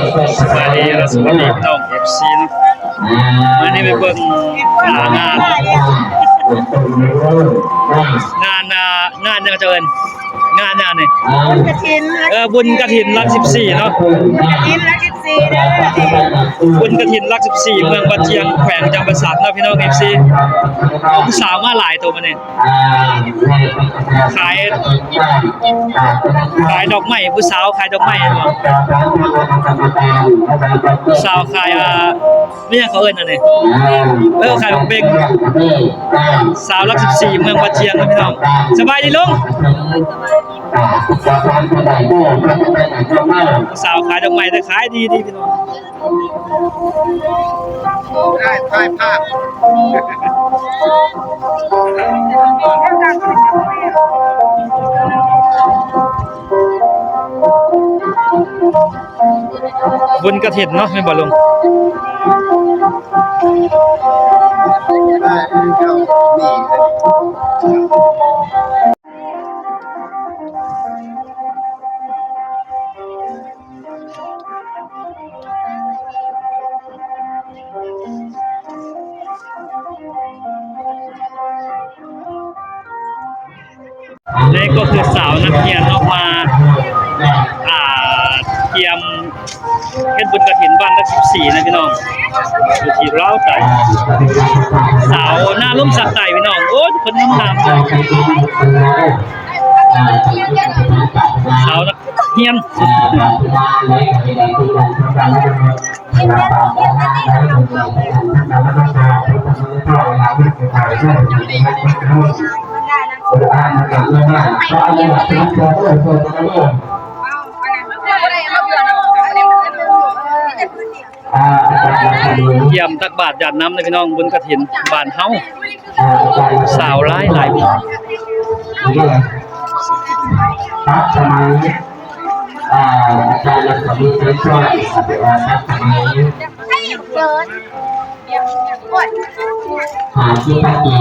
และสวัสดีพี่น้อง FC นะมานี่ไปเบิ่งหน้างานงานอ่างานยังจะเอิ้น งานงานนี่บุญกระถินเออบุญกฐินรัก14เนาะกระถินรักสิบสี่เด้อบุญกฐินรัก14เมืองบัดเจียงแขวงจำปาสักเนาะพี่น้อง FC ผู้สาวมาหลายตัวมานี่ขายขายดอกไม้ผู้สาวขายดอกไม้เนาะผู้สาวขายอ่าไม่ใช่เขาเอิ้นอันนี้เออขายของเบงสาวรัก14เมืองบัดเจียงเนาะพี่น้องสบายดีลุงผู้สาวขายดอกไม้แต่ขายดีดีพี่น้องได้ถ่ายภาพบุญกระถินเนาะไม่บ่ลุง นี่ก็คือสาวนักเรียนออกมาอ่าเตรียมเฮ็ดบุญกระถินบ้านละ14นะพี่น้องอยู่ที่เราวใจสาวหน้าลุ่มสักไตพี่น้องโอ้ยคนงามๆสาวนักเรียนเยี่ยมตักบาตรหยาดน้ำเลยพี่น้องบุญกระถินบานเฮาสาวหลายหลายครับสมัยอ่าอาจารย์รัศมีได้ช่วยปฏิบัติครับสมัย หาที่ตะกี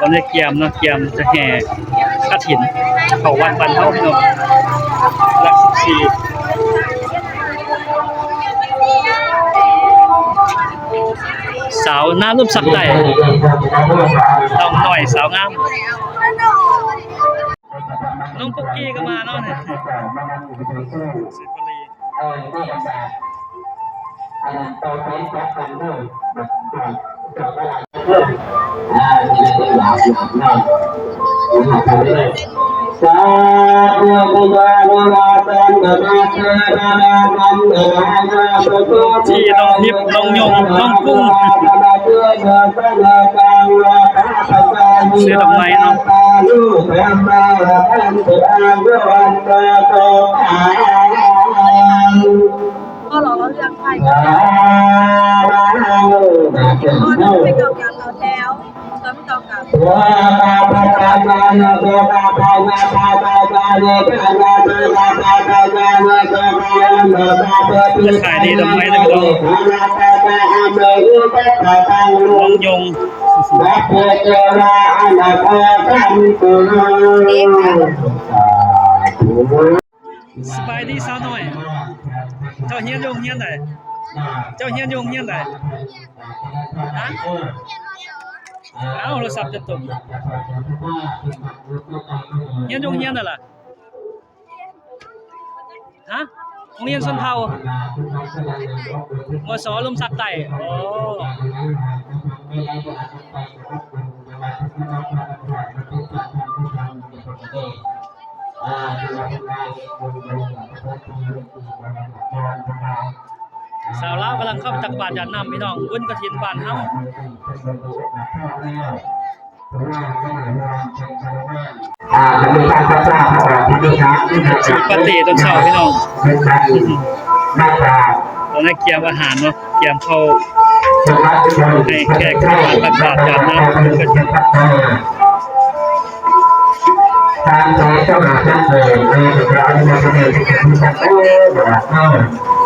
ตอนนี้เกียมเนาะเกียมจะแห่กระถินเขาวัดบ้านเฮาพี่น้องหลัก14สาวหน้าลุ่มสักไตต้องหน่อยสาวงามน้องปุ๊กกี้ก็มาเนาะเนี่ยสิบรีเออนี่อาจารย์อันนั้นต่อไปจับกันด้วยแบบแบบแบบว่าเรื่องอ่าที่ได้หลาบหลาบหน่อยนะครับไปเรื่อยสาธุบุญาโนราตันตนาเทนานานันตนานาสุตุที่น้องทิพย์น้องยงน้องกุ้งซื้อดอกไม้เนาะก็หลอก เราเรื่องไทยก็ต้องไปเก่ากับเราแถวก็ไม่ต้องกับจะขายดีดอกไม้นะพี่น้องน้องยงสบายดีสาวหน่อยเจ้าเฮียนยงเฮียนไหน เจ้าเฮียนยงเฮียนไหนฮะเอ้าโทรศัพท์จะตกเฮียนยงเฮียนน่ะล่ะฮะโรงเรียนชนเผ่ามสลมศักดิ์ไต่โอ้ สาวลาวกำลังเข้าไปตักบาตรยาดน้ำพี่น้องบุญกระถินบ้านเฮาอ่าจะมีการประกาศออกที่นี่ครับที่จะจุดปฏิตอนเช้าพี่น้องเป็นการหน้าตาตอนนี้เกียมอาหารเนาะเกียมเข้าให้แขกเข้ามาตักบาตรยาดน้ำบุญกฐินทางใจเจ้าหน้าที่เลยในเราจะมีการโอ้แบบเข้าอ่าสาเทวิมาเวบาทานตุมาเทววานวันตลายโยจุวิจิกายโกภวาเทวาตนาทิเนตเนกังโกธาปยายิโน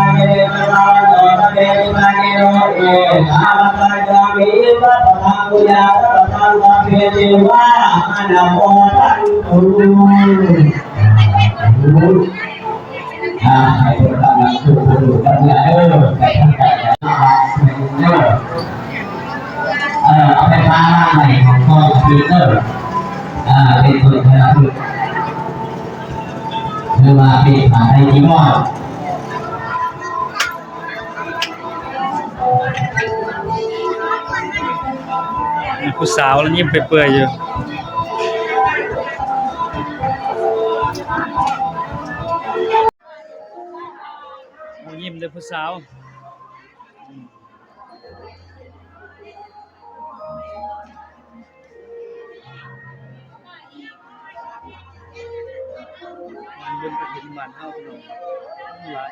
เออไปทำการแล้วเออเอาไปฟ้าใหม่ของพ่อพีเตอร์อ่าเป็นคนพลังคือมาเป็นผ่านในที่ว่า ผู้สาวแล้วยิ้มเปื่อยๆอยู่ยิ้มเลยผู้สาวมันบนกระถิ่นบ้านเฮาพี่น้งหลาย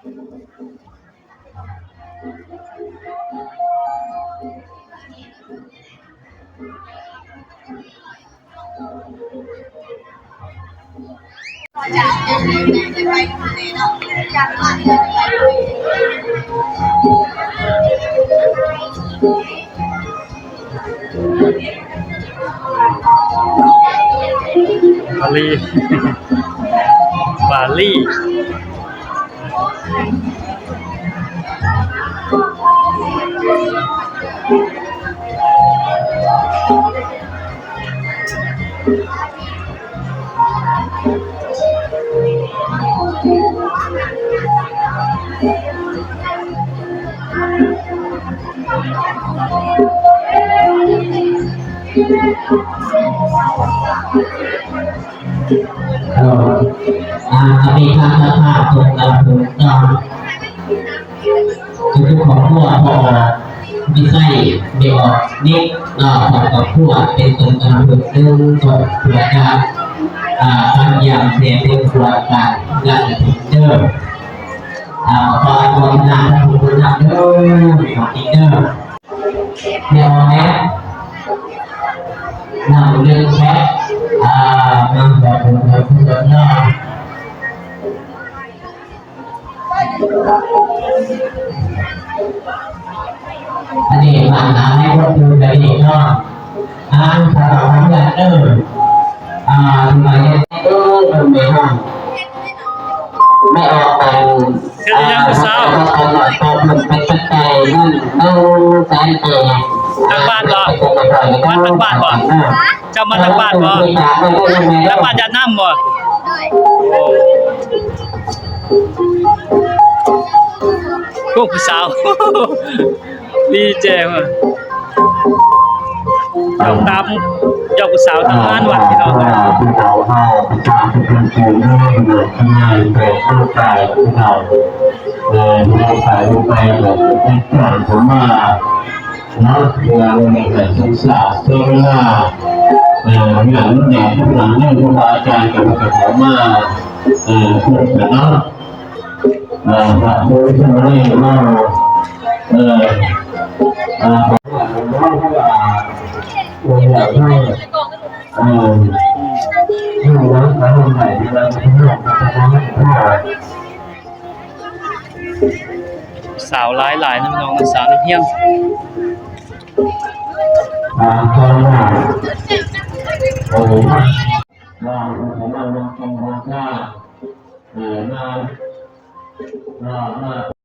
จากจะไปไหนเนาะจากมาบาลีบาลี อออ่าอภิธรรมภาพตรงเราถูกต้องทุกของพวกพอ ม่ใช่ไม่ออกนิดอ่าของกับพวกเป็นตรงกลางถูกดึงตกเพื่อการอ่าบางอย่างเสียเป็นขวดกันและพิเตอร์อ่าพอตัวงานถูกนำเด้อของพิเตอร์เดี๋ยวแม่นำเรื่องแค่อ่ามาแบบแบบแบบนั้น อันนี้ผ่านน้ำให้พวกคุณได้ดีเนาะอ่านสารพัดอย่างเอออ่าหมายถึงเออมันไม่ห้องไม่ออกไปอ่าถ้าเอาหน่อยพอมันเป็นปัจจัยนั่นต้งสนเองทางบ้านบ่บ้านทางบ้านบ่เจ้ามาทางบ้านบ่ทางบ้านจะน้ำบ่ พวกผู้สาว ดีเจมาเราตามเจ้าผู้สาวทางงานวัดพี่น้องเลยที่เราเฮาประชาชนเองด้วยเดขึ้นในเป็นผู้ใจที่เราเออเราขายไปแบบเป็นก่อนผมว่าเนาะเวลาเราในการศึกษาเพื่อว่าเอออย่างรุ่นใหญ่ที่หลังเนี่ยครูบาอาจารย์กับกับผมมาเออพูดกันเนาะเออพระพุทธเจ้าเนี่ ยเราเออเออผมว่าผมว่าผมอยากให้เออที่วัดพระธรรมไหนที่เราที่เราพระธรรมไหนสาวหลายหลายๆนะพี่น้องนะสาวนักเที่ยงอ่าตอนหลังโอ้โห 啊那